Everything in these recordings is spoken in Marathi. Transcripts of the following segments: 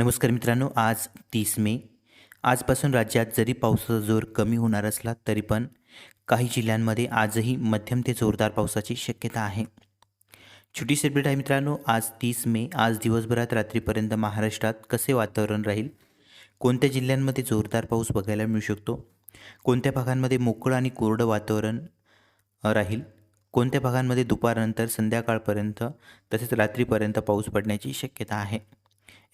नमस्कार मित्रांनो आज तीस मे. आजपासून राज्यात जरी पावसाचा जोर कमी होणार असला तरी पण काही जिल्ह्यांमध्ये आजही मध्यम ते जोरदार पावसाची शक्यता आहे. छोटी सेपरेट आहे मित्रांनो आज तीस मे. आज दिवसभरात रात्रीपर्यंत महाराष्ट्रात कसे वातावरण राहील? कोणत्या जिल्ह्यांमध्ये जोरदार पाऊस बघायला मिळू शकतो? कोणत्या भागांमध्ये मोकळं आणि कोरडं वातावरण राहील? कोणत्या भागांमध्ये दुपारनंतर संध्याकाळपर्यंत तसेच रात्रीपर्यंत पाऊस पडण्याची शक्यता आहे?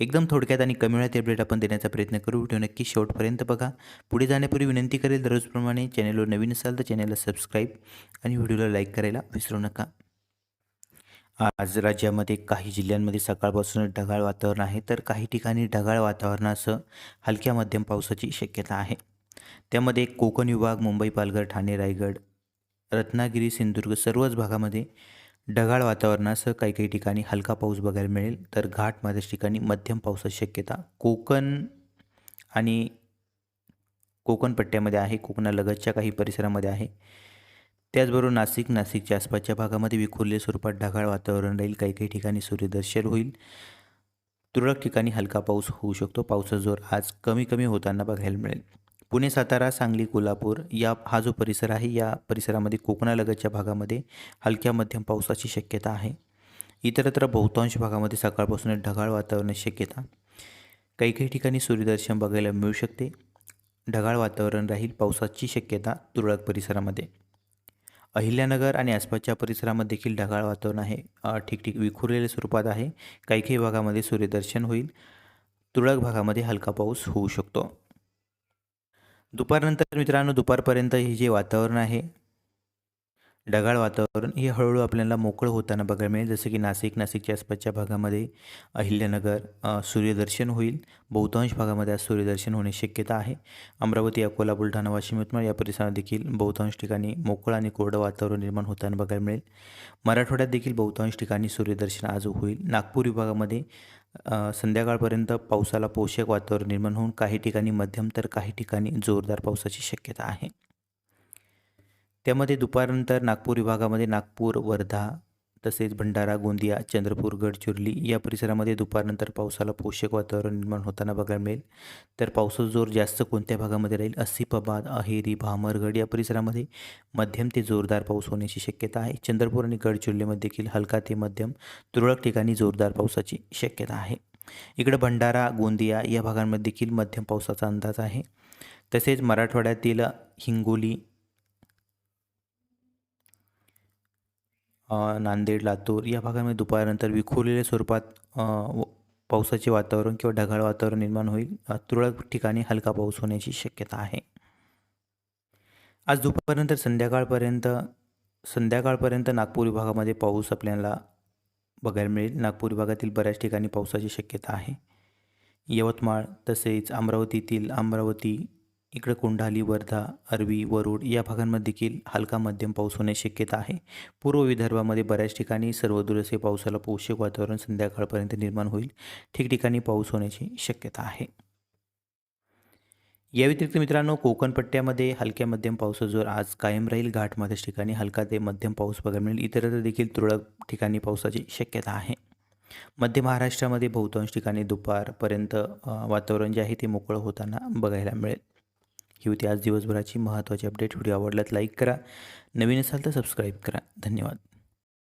एकदम थोडक्यात आणि कमी वेळात अपडेट आपण देण्याचा प्रयत्न करू. व्हिडिओ नक्की शेवटपर्यंत बघा. पुढे जाण्यापूर्वी विनंती करेल दररोजप्रमाणे चॅनलवर नवीन असाल तर चॅनलला सबस्क्राईब आणि व्हिडिओला लाईक करायला विसरू नका. आज राज्यामध्ये काही जिल्ह्यांमध्ये सकाळपासून ढगाळ वातावरण आहे तर काही ठिकाणी ढगाळ वातावरणासह हलक्या मध्यम पावसाची शक्यता आहे. त्यामध्ये कोकण विभाग मुंबई पालघर ठाणे रायगड रत्नागिरी सिंधुदुर्ग सर्वच भागामध्ये ढगाळ वातावरणासह काही काही ठिकाणी हलका पाऊस बघायला मिळेल. तर घाटमध्येच ठिकाणी मध्यम पावसाची शक्यता. कोकण आणि कोकण पट्ट्यामध्ये आहे. कोकणालगतच्या काही परिसरामध्ये आहे. त्याचबरोबर नाशिक नाशिकच्या आसपासच्या भागामध्ये विखुरले स्वरूपात ढगाळ वातावरण राहील. काही काही ठिकाणी सूर्यदर्शन होईल. तुरळक ठिकाणी हलका पाऊस होऊ शकतो. पावसाचा जोर आज कमी कमी होताना बघायला मिळेल. पुणे सातारा सांगली कोल्हापूर या हा जो परिसर आहे या परिसरामध्ये कोकणालगतच्या भागामध्ये हलक्या मध्यम पावसाची शक्यता आहे. इतरत्र बहुतांश भागामध्ये सकाळपासून ढगाळ वातावरणाची शक्यता. काही काही ठिकाणी सूर्यदर्शन बघायला मिळू शकते. ढगाळ वातावरण राहील पावसाची शक्यता तुरळक परिसरामध्ये. अहिल्यानगर आणि आसपासच्या परिसरामध्ये देखील ढगाळ वातावरण आहे. ठिकठिक विखुरलेल्या स्वरूपात आहे. काही काही भागामध्ये सूर्यदर्शन होईल. तुरळक भागामध्ये हलका पाऊस होऊ शकतो. दुपारनंतर मित्रांनो दुपारपर्यंत हे जे वातावरण आहे ढगाळ वातावरण हे हळूहळू आपल्याला मोकळं होताना बघायला मिळेल. जसं की नाशिक नाशिकच्या आसपासच्या भागामध्ये अहिल्यानगर सूर्यदर्शन होईल. बहुतांश भागामध्ये आज सूर्यदर्शन होण्याची शक्यता आहे. अमरावती अकोला बुलढाणा वाशिम यवतमाळ या परिसरात देखील बहुतांश ठिकाणी मोकळं आणि कोरडं वातावरण निर्माण होताना बघायला मिळेल. मराठवाड्यात देखील बहुतांश ठिकाणी सूर्यदर्शन आज होईल. नागपूर विभागामध्ये संध्याकाळपर्यंत पावसाला पोषक वातावरण निर्माण होऊन काही ठिकाणी मध्यम तर काही ठिकाणी जोरदार पावसाची शक्यता आहे. त्यामध्ये दुपारनंतर नागपूर विभागामध्ये नागपूर वर्धा तसेच भंडारा गोंदिया चंद्रपूर गडचिरोली या परिसरामध्ये दुपारनंतर पावसाला पोषक वातावरण निर्माण होताना बघायला मिळेल. तर पावसाचा जोर जास्त कोणत्या भागामध्ये राहील? असिफाबाद अहेरी भामरगड या परिसरामध्ये मध्यम ते जोरदार पाऊस होण्याची शक्यता आहे. चंद्रपूर आणि गडचिरोलीमध्ये देखील हलका ते मध्यम तुरळक ठिकाणी जोरदार पावसाची शक्यता आहे. इकडं भंडारा गोंदिया या भागांमध्ये देखील मध्यम पावसाचा अंदाज आहे. तसेच मराठवाड्यातील हिंगोली नांदेड लातूर या भागामध्ये दुपारनंतर विखुरलेल्या स्वरूपात व- पावसाचे वातावरण किंवा ढगाळ वातावरण निर्माण होईल. तुरळक ठिकाणी हलका पाऊस होण्याची शक्यता आहे. आज दुपारनंतर संध्याकाळपर्यंत संध्याकाळपर्यंत नागपूर विभागामध्ये पाऊस आपल्याला बघायला मिळेल. नागपूर विभागातील बऱ्याच ठिकाणी पावसाची शक्यता आहे. यवतमाळ तसेच अमरावतीतील अमरावती इकडे कोंढाली वर्धा अरवी वरुड या भागांमध्ये देखील हलका मध्यम पाऊस होण्याची शक्यता आहे. पूर्व विदर्भामध्ये बऱ्याच ठिकाणी सर्वदूर असे पावसाला पोषक वातावरण संध्याकाळपर्यंत निर्माण होईल. ठिकठिकाणी पाऊस होण्याची शक्यता आहे. या व्यतिरिक्त मित्रांनो कोकणपट्ट्यामध्ये हलक्या मध्यम पावसाचा जोर आज कायम राहील. घाटमध्येच ठिकाणी हलका ते मध्यम पाऊस बघायला मिळेल. इतरत्र देखील तुरळक ठिकाणी पावसाची शक्यता आहे. मध्य महाराष्ट्रामध्ये बहुतांश ठिकाणी दुपारपर्यंत वातावरण जे आहे ते मोकळं होताना बघायला मिळेल. ही होती आज दिवसभराची महत्त्वाची अपडेट. व्हिडिओ आवडल्यात लाईक करा. नवीन असाल तर सबस्क्राईब करा. धन्यवाद.